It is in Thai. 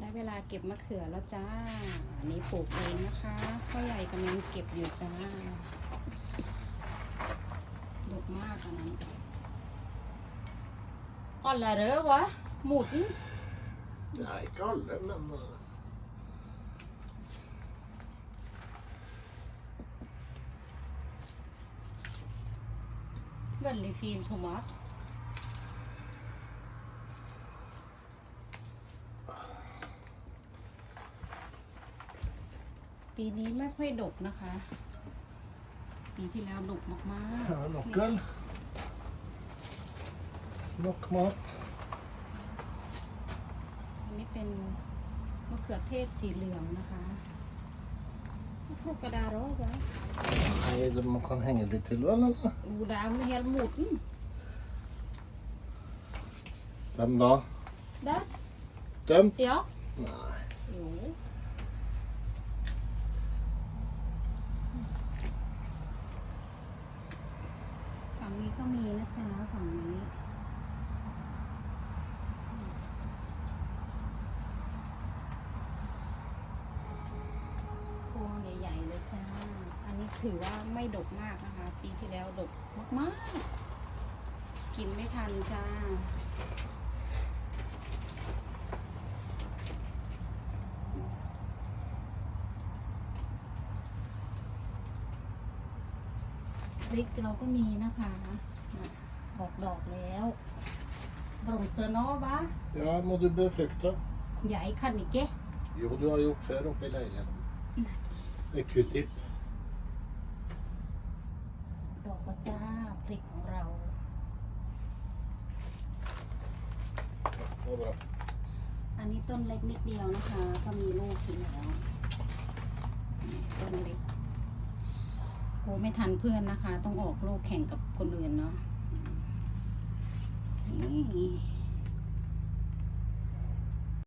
ได้เวลาเก็บมะเขือแล้วจ้า อันนี้ปลูกเองนะคะพ่อใหญ่กำลังเก็บอยู่จ้าดกมากอันนั้นอ่อนละเรอวะ หมุด Nei, ikke alle, men eh, Veldig fin tomat. ปีนี้ไม่ค่อยดกนะคะ ปีที่แล้วดกมาก ja, nok vel. Nok mat. ๆอันนี้เป็นมะเขือเทศสีเหลืองนะคะพวกกระดาษร้อยไว้ Nei, det, man kan henge litt til, vel? Eller? อูดาวเฮลหมุด Hvem da? ได้ Dem? เดี๋ยว Nei. โอ้ ฝั่งนี้ก็มีนะจ๊ะฝั่งนี้พวงใหญ่ๆเลยจ้า อันนี้ถือว่าไม่ดกมากนะคะ ปีที่แล้วดกมากๆ กินไม่ทันจ้า พริกเราก็มีนะคะนะออกดอกแล้วบรงเซอร์โนบะ Ja, må du befrukte? ใหญ่ขันอีกเกะ Jo, du har gjort før oppe i leiligheten. Med q-tip. ดอกก็จ้าพริกของเรา Det var bra. อันนี้ต้นเล็กนิดเดียวนะคะ ก็มีลูกกินแล้วนี่ต้นเล็กโห ไม่ทันเพื่อนนะคะ ต้องออกลูกแข่งกับคนอื่นเนาะนี่